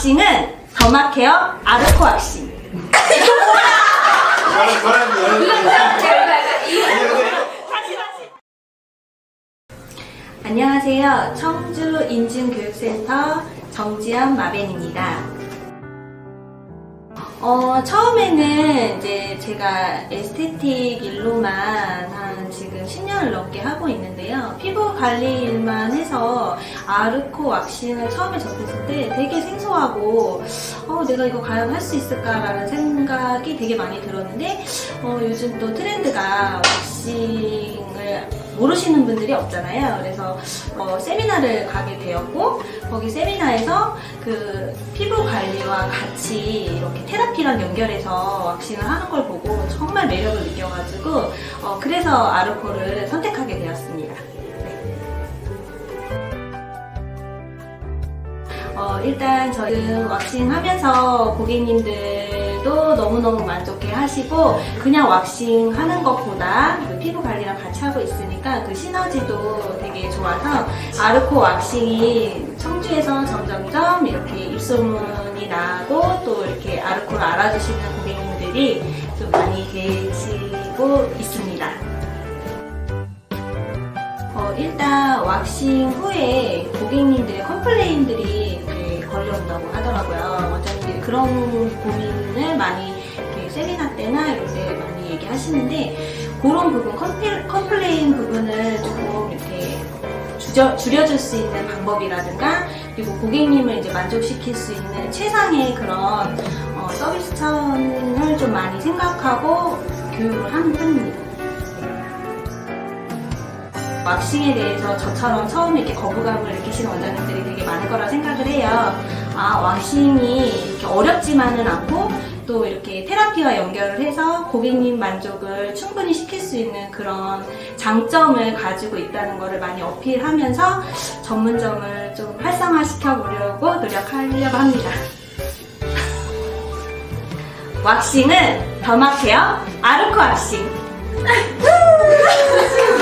왁싱은 더마케어 아르코 왁싱. 안녕하세요. 청주 인증교육센터 정지연 마벤입니다. 어, 처음에는 이제 제가 에스테틱 일로만 한 지금 10년을 넘게 하고. 피부 관리 일만 해서 아르코 왁싱을 처음에 접했을 때 되게 생소하고, 어, 내가 이거 과연 할 수 있을까라는 생각이 되게 많이 들었는데, 어, 요즘 또 트렌드가 왁싱을 모르시는 분들이 없잖아요. 그래서 어, 세미나를 가게 되었고 거기 세미나에서 그 피부 관리와 같이 이렇게 테라피랑 연결해서 왁싱을 하는 걸 보고 정말 매력을 느껴가지고 어, 그래서 아르코를 선택하게 어, 일단 저는 왁싱 하면서 고객님들도 너무너무 만족해 하시고, 그냥 왁싱 하는 것보다 그 피부 관리랑 같이 하고 있으니까 그 시너지도 되게 좋아서, 아르코 왁싱이 청주에서 점점점 이렇게 입소문이 나고, 또 이렇게 아르코를 알아주시는 고객님들이 좀 많이 계시고 있습니다. 어, 일단 왁싱 후에 고객님들의 컴플레인들이 걸려온다고 하더라고요. 원장님들이 그런 고민을 많이 세미나 때나 이럴 때 많이 얘기하시는데 그런 부분, 컴플, 컴플레인 부분을 조금 이렇게 줄여, 줄여줄 수 있는 방법이라든가 그리고 고객님을 이제 만족시킬 수 있는 최상의 그런 어, 서비스 차원을 좀 많이 생각하고 교육을 하는 편입니다. 왁싱에 대해서 저처럼 처음에 이렇게 거부감을 느끼시는 원장님들이 되게 많을 거라 생각을 해요. 아, 왁싱이 이렇게 어렵지만은 않고 또 이렇게 테라피와 연결을 해서 고객님 만족을 충분히 시킬 수 있는 그런 장점을 가지고 있다는 것을 많이 어필하면서 전문점을 좀 활성화시켜 보려고 노력하려고 합니다. 왁싱은 더마케어 아르코 왁싱.